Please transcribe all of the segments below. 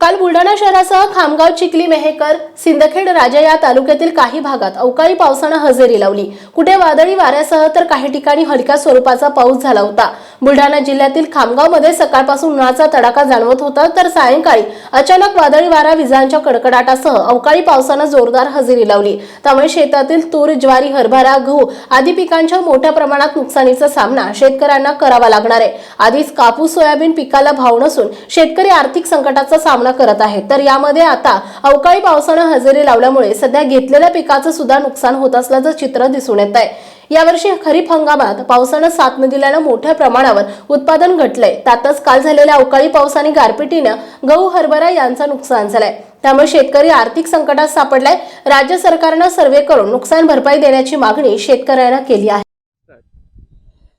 काल बुलढाणा शहरासह खामगाव चिखली मेहेकर सिंदखेड राजा या तालुक्यातील काही भागात अवकाळी पावसानं हजेरी लावली. कुठे वादळी वाऱ्यासह तर काही ठिकाणी हलक्या स्वरूपाचा पाऊस झाला होता. बुलढाणा जिल्ह्यातील खामगावमध्ये सकाळपासून उन्हाचा तडाखा जाणवत होता तर सायंकाळी अचानक वादळी वारा विजांच्या कडकडाटासह अवकाळी पावसानं जोरदार हजेरी लावली. त्यामुळे शेतातील तूर ज्वारी हरभरा गहू आदी पिकांच्या मोठ्या प्रमाणात नुकसानीचा सामना शेतकऱ्यांना करावा लागणार आहे. आधीच कापूस सोयाबीन पिकाला भाव नसून शेतकरी आर्थिक संकटाचा सामना करत आहेत तर यामध्ये आता अवकाळी पावसानं हजेरी लावल्यामुळे सध्या घेतलेल्या पिकाचं सुद्धा नुकसान होत असल्याचं चित्र दिसून येत आहे. यावर्षी खरीप हंगामात पावसानं साथ न दिल्यानं मोठ्या प्रमाणावर उत्पादन घटलंय. त्यातच काल झालेल्या अवकाळी पावसाने गारपिटीनं गहू हरभरा यांचं नुकसान झालंय. त्यामुळे शेतकरी आर्थिक संकटात सापडलाय. राज्य सरकारनं सर्वे करून नुकसान भरपाई देण्याची मागणी शेतकऱ्यांना केली आहे.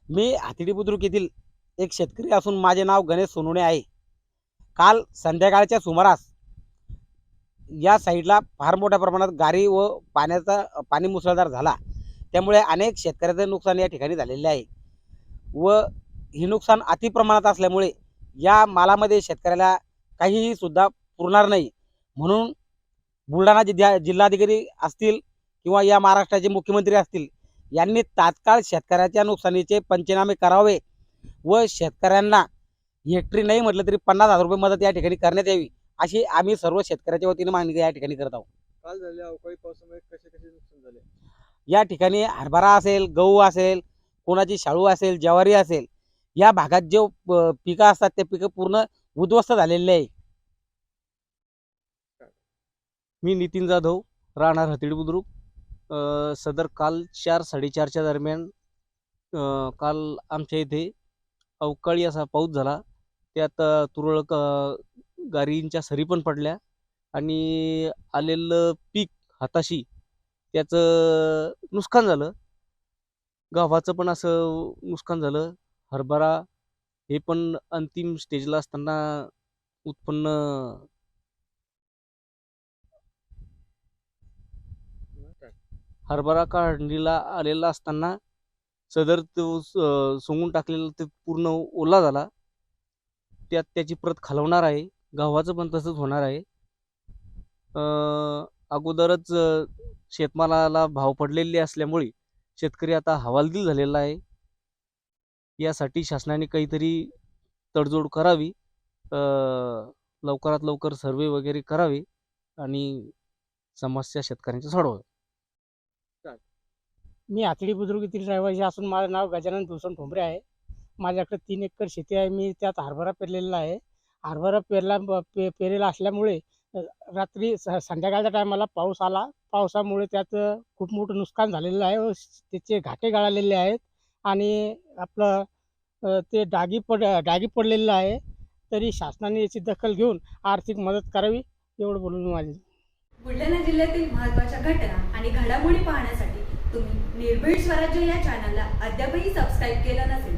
मी हातिडी बुद्रुक येथील एक शेतकरी असून माझे नाव गणेश सोनुणे आहे. काल संध्याकाळच्या सुमारास या साईडला फार मोठ्या प्रमाणात गारी व पाण्याचा पाणी मुसळधार झाला. त्यामुळे अनेक शेतकऱ्याचं नुकसान या ठिकाणी झालेले आहे. व हे नुकसान अतिप्रमाणात असल्यामुळे या मालामध्ये शेतकऱ्याला काहीही सुद्धा पुरणार नाही. म्हणून बुलढाणा जिल्हा जिल्हाधिकारी असतील किंवा या महाराष्ट्राचे मुख्यमंत्री असतील यांनी तात्काळ शेतकऱ्याच्या नुकसानीचे पंचनामे करावे व शेतकऱ्यांना हेक्टरी नाही म्हटलं तरी पन्नास हजार रुपये मदत या ठिकाणी करण्यात यावी अशी आम्ही सर्व शेतकऱ्याच्या वतीने मागणी या ठिकाणी करत आहोत. काल झालेल्या अवकाळी पावसामुळे कसे कसे नुकसान झाले? या ठिकाणी हरभरा असेल गहू असेल कोणाची शाळू असेल ज्वारी असेल या भागात जे पिकं असतात ते पिकं पूर्ण उद्ध्वस्त झालेले आहे. मी नितीन जाधव राहणार हतिड बुद्रुक. सदर काल चार साडेचारच्या दरम्यान काल आमच्या इथे अवकाळी असा पाऊस झाला. त्यात तुरळक गारींच्या सरी पण पडल्या आणि आलेलं पीक हाताशी त्याचं नुकसान झालं. गव्हाचं पण असं नुकसान झालं. हरभरा हे पण अंतिम स्टेजला असताना उत्पन्न हरभरा काढणीला आलेला असताना सदर तो सोंगून टाकलेला ते पूर्ण ओला झाला. त्यात त्याची प्रत खालवणार आहे. गव्हाचं पण तसंच होणार आहे. अं, अगोदरच शेतमालाला भाव पडलेले असल्यामुळे शेतकरी आता हवालदिल झालेला आहे. यासाठी शासनाने काहीतरी तडजोड करावी. अं, लवकरात लवकर सर्वे वगैरे करावे आणि समस्या शेतकऱ्यांच्या सोडवाव्या. मी हातडी बुद्रुक येथील रहिवासी असून माझं नाव गजानन भूषण ठोंबरे आहे. माझ्याकडे तीन एकर शेती आहे. मी त्यात हरभरा पेरलेला आहे. हरभरा पेरला पे पेरेला असल्यामुळे रात्री स संध्याकाळच्या टायमाला पाऊस आला. पावसामुळे त्यात खूप मोठं नुकसान झालेलं आहे. व त्याचे घाटे गाळलेले आहेत. आणि आपलं ते डागी पड डागी पडलेलं आहे. तरी शासनाने याची दखल घेऊन आर्थिक मदत करावी एवढं बोलून माझी. बुलढाणा जिल्ह्यातील महत्त्वाच्या घटना आणि घडामोडी पाहण्यासाठी तुम्ही निर्भीड स्वराज्य या चॅनलला अद्यापही सबस्क्राईब केलं नसेल